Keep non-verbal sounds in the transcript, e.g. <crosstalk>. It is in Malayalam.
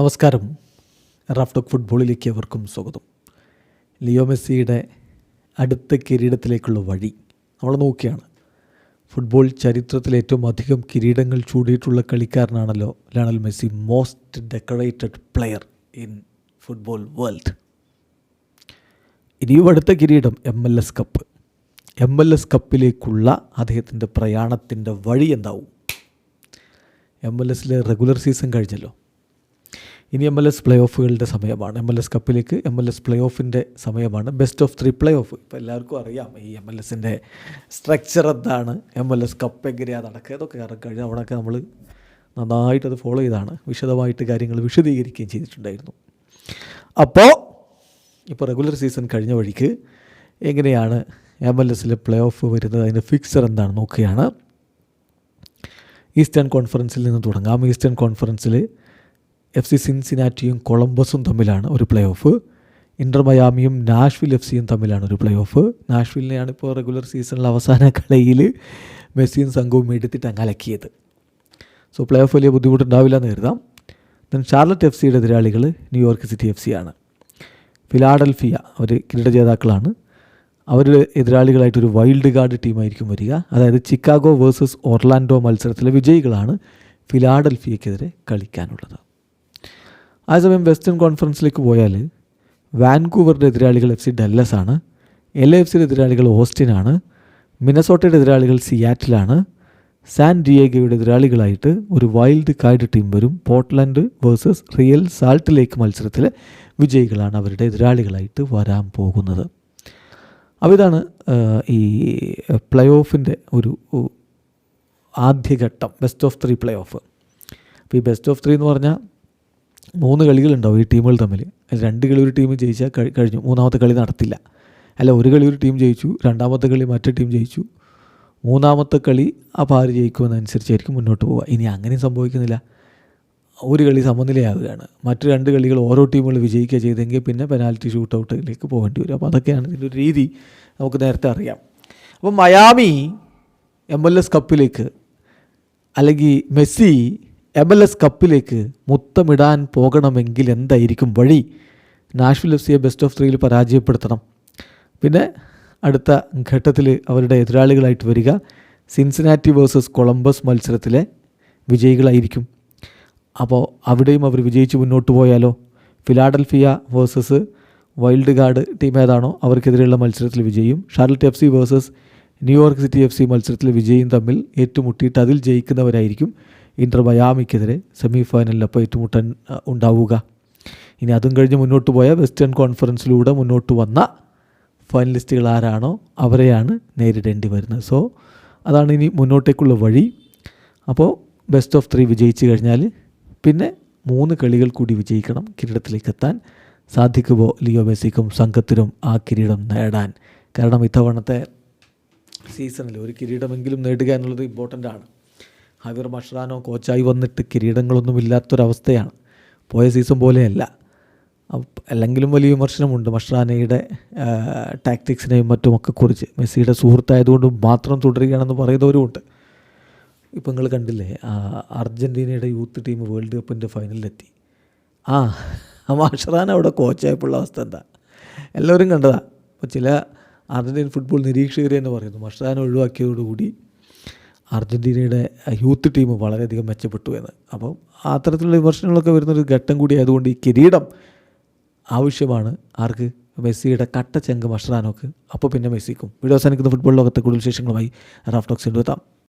നമസ്കാരം. റാഫ്റ്റോക്ക് ഫുട്ബോളിലേക്ക് അവർക്കും സ്വാഗതം. ലിയോ മെസ്സിയുടെ അടുത്ത കിരീടത്തിലേക്കുള്ള വഴി നമ്മൾ നോക്കിയാണ്. ഫുട്ബോൾ ചരിത്രത്തിൽ ഏറ്റവും അധികം കിരീടങ്ങൾ ചൂടിയിട്ടുള്ള കളിക്കാരനാണല്ലോ Lionel Messi most decorated player in football world ഇനിയും അടുത്ത കിരീടം M L S cup M L S കപ്പിലേക്കുള്ള അദ്ദേഹത്തിന്റെ പ്രയാണത്തിന്റെ വഴി എന്താവും? എം എൽ എസിലെ റെഗുലർ സീസൺ കഴിഞ്ഞല്ലോ. ഇനി എം എൽ എസ് പ്ലേ ഓഫുകളുടെ സമയമാണ്. എം എൽ എസ് കപ്പിലേക്ക് എം എൽ എസ് പ്ലേ ഓഫിന്റെ സമയമാണ്. Best of three play off ഇപ്പോൾ എല്ലാവർക്കും അറിയാം ഈ എം എൽ എസിന്റെ സ്ട്രക്ചർ എന്താണ്. എം എൽ എസ് കപ്പ് എങ്ങനെയാണ് നടക്കുക ഇതൊക്കെ കാരണം കഴിഞ്ഞ അവിടെയൊക്കെ നമ്മൾ നന്നായിട്ടത് ഫോളോ ചെയ്താണ്. വിശദമായിട്ട് കാര്യങ്ങൾ വിശദീകരിക്കുകയും ചെയ്തിട്ടുണ്ടായിരുന്നു. അപ്പോൾ ഇപ്പോൾ റെഗുലർ സീസൺ കഴിഞ്ഞ വഴിക്ക് എങ്ങനെയാണ് എം എൽ എസിലെ പ്ലേ ഓഫ് വരുന്നത്? അതിന്റെ ഫിക്സർ എന്താണ്? നോക്കുകയാണ്. ഈസ്റ്റേൺ കോൺഫറൻസിൽ നിന്ന് തുടങ്ങാം. ഈസ്റ്റേൺ കോൺഫറൻസിൽ എഫ് സി സിൻസിനാറ്റിയും കൊളംബസും തമ്മിലാണ് ഒരു പ്ലേ ഓഫ് ഇന്റർ മയാമിയും നാഷ്വിൽ എഫ് സിയും തമ്മിലാണ് ഒരു പ്ലേ ഓഫ് നാഷ്വിലിനെയാണ് ഇപ്പോൾ റെഗുലർ സീസണിൽ അവസാന <laughs> കളിയിൽ മെസ്സിയും സംഘവും എടുത്തിട്ട് അങ്ങ് അലക്കിയത്. സോ പ്ലേ ഓഫ് വലിയ ബുദ്ധിമുട്ടുണ്ടാവില്ല എന്ന് കരുതാം. ദെൻ ഷാർലറ്റ് എഫ് സിയുടെ എതിരാളികൾ New York city F C ആണ്. ഫിലാഡൽഫിയ അവർ കിരീട ജേതാക്കളാണ്. അവരുടെ എതിരാളികളായിട്ടൊരു വൈൽഡ് കാർഡ് ടീമായിരിക്കും വരിക. അതായത് ചിക്കാഗോ വേഴ്സസ് ഓർലാൻഡോ മത്സരത്തിലെ വിജയികളാണ് ഫിലാഡൽഫിയക്കെതിരെ കളിക്കാനുള്ളത്. അതേസമയം വെസ്റ്റേൺ കോൺഫറൻസിലേക്ക് പോയാൽ വാൻകൂവറിന്റെ എതിരാളികൾ എഫ് സി ഡല്ലസ് ആണ് എൽ എഫ് സിയുടെ എതിരാളികൾ ഓസ്റ്റിനാണ് മിനസോട്ടയുടെ എതിരാളികൾ സിയാറ്റിലാണ് സാൻ ഡിയേഗോയുടെ എതിരാളികളായിട്ട് ഒരു വൈൽഡ് കാർഡ് ടീം വരും Portland versus Real Salt Lake മത്സരത്തിലെ വിജയികളാണ് അവരുടെ എതിരാളികളായിട്ട് വരാൻ പോകുന്നത്. അപ്പോൾ ഇതാണ് ഈ പ്ലേ ഓഫിന്റെ ഒരു ആദ്യഘട്ടം best of three play off അപ്പോൾ ഈ ബെസ്റ്റ് ഓഫ് ത്രീ എന്ന് പറഞ്ഞാൽ മൂന്ന് കളികളുണ്ടാവും ഈ ടീമുകൾ തമ്മിൽ. രണ്ട് കളി ഒരു ടീം ജയിച്ചാൽ കഴിഞ്ഞു. മൂന്നാമത്തെ കളി നടത്തില്ല. അല്ല ഒരു കളി ഒരു ടീം ജയിച്ചു രണ്ടാമത്തെ കളി മറ്റേ ടീം ജയിച്ചു. മൂന്നാമത്തെ കളി ആ ആര് ജയിക്കുമെന്നനുസരിച്ചായിരിക്കും മുന്നോട്ട് പോവുക. ഇനി അങ്ങനെയും സംഭവിക്കുന്നില്ല. ഒരു കളി സമനിലയാവുകയാണ് മറ്റു രണ്ട് കളികൾ ഓരോ ടീമുകൾ വിജയിക്കുക ചെയ്തെങ്കിൽ പിന്നെ പെനാൽറ്റി ഷൂട്ട് ഔട്ടിലേക്ക് പോകേണ്ടി വരും. അപ്പോൾ അതൊക്കെയാണ് ഇതിന്റെ ഒരു രീതി. നമുക്ക് നേരത്തെ അറിയാം. അപ്പോൾ മയാമി എം എൽ എസ് കപ്പിലേക്ക് അല്ലെങ്കിൽ മെസ്സി എം എൽ എസ് കപ്പിലേക്ക് മുത്തമിടാൻ പോകണമെങ്കിൽ എന്തായിരിക്കും വഴി? നാഷ്വിൽ എഫ് സിയെ ബെസ്റ്റ് ഓഫ് ത്രീയിൽ പരാജയപ്പെടുത്തണം. പിന്നെ അടുത്ത ഘട്ടത്തിൽ അവരുടെ എതിരാളികളായിട്ട് വരിക. സിൻസിനാറ്റി വേഴ്സസ് കൊളംബസ് മത്സരത്തിലെ വിജയികളായിരിക്കും. അപ്പോൾ അവിടെയും അവർ വിജയിച്ച് മുന്നോട്ട് പോയാലോ? Philadelphia versus wild card team ഏതാണോ? അവർക്കെതിരെയുള്ള മത്സരത്തിൽ വിജയിയും. Charlotte F C versus New York City F C മത്സരത്തിൽ വിജയിയും തമ്മിൽ ഏറ്റുമുട്ടിയിട്ട് അതിൽ ജയിക്കുന്നവരായിരിക്കും. ഇന്റർ മയാമിക്കെതിരെ സെമി ഫൈനലിൽ അപ്പോൾ ഏറ്റുമുട്ടൻ ഉണ്ടാവുക. ഇനി അതും കഴിഞ്ഞ് മുന്നോട്ട് പോയ വെസ്റ്റേൺ കോൺഫറൻസിലൂടെ മുന്നോട്ട് വന്ന ഫൈനലിസ്റ്റുകൾ ആരാണോ അവരെയാണ് നേരിടേണ്ടി വരുന്നത്. സോ അതാണ് ഇനി മുന്നോട്ടേക്കുള്ള വഴി. അപ്പോൾ ബെസ്റ്റ് ഓഫ് ത്രീ വിജയിച്ചു കഴിഞ്ഞാൽ പിന്നെ മൂന്ന് കളികൾ കൂടി വിജയിക്കണം കിരീടത്തിലേക്ക് എത്താൻ സാധിക്കുമോ ലിയോ മെസ്സിക്കും സംഘത്തിനും ആ കിരീടം നേടാൻ? കാരണം ഇത്തവണത്തെ സീസണിൽ ഒരു കിരീടമെങ്കിലും നേടുക എന്നുള്ളത് ഇമ്പോർട്ടന്റ് ആണ്. ഹവിർ മഷ്റാനോ കോച്ചായി വന്നിട്ട് കിരീടങ്ങളൊന്നും ഇല്ലാത്തൊരവസ്ഥയാണ്. പോയ സീസൺ പോലെയല്ല. അല്ലെങ്കിലും വലിയ വിമർശനമുണ്ട് മഷ്റാനയുടെ ടാക്ടിക്സിനെയും മറ്റുമൊക്കെ കുറിച്ച്. മെസ്സിയുടെ സുഹൃത്തായതുകൊണ്ട് മാത്രം തുടരുകയാണെന്ന് പറയുന്നവരുമുണ്ട്. ഇപ്പം നിങ്ങൾ കണ്ടില്ലേ അർജന്റീനയുടെ യൂത്ത് ടീം വേൾഡ് കപ്പിന്റെ ഫൈനലിലെത്തി. ആ മഷ്റാൻ അവിടെ കോച്ചായപ്പോഴുള്ള അവസ്ഥ എന്താ? എല്ലാവരും കണ്ടതാണ് അപ്പോൾ ചില അർജന്റീൻ ഫുട്ബോൾ നിരീക്ഷകർ എന്ന് പറയുന്നു. മഷ്റാൻ ഒഴിവാക്കിയതോടുകൂടി അർജന്റീനയുടെ യൂത്ത് ടീം വളരെയധികം മെച്ചപ്പെട്ടു എന്ന്. അപ്പം അത്തരത്തിലുള്ള വിമർശനങ്ങളൊക്കെ വരുന്നൊരു ഘട്ടം കൂടി ആയതുകൊണ്ട് ഈ കിരീടം ആവശ്യമാണ്. ആർക്ക്? മെസ്സിയുടെ കട്ട ചെങ്ക് മഷ്റാനോക്ക് അപ്പോൾ പിന്നെ മെസ്സിക്കും. വീഡിയോ അവസാനിക്കുന്ന ഫുട്ബോൾ ലോകത്തെ കൂടുതൽ വിശേഷങ്ങളുമായി റാഫ്റ്റോക്സ് എത്താം.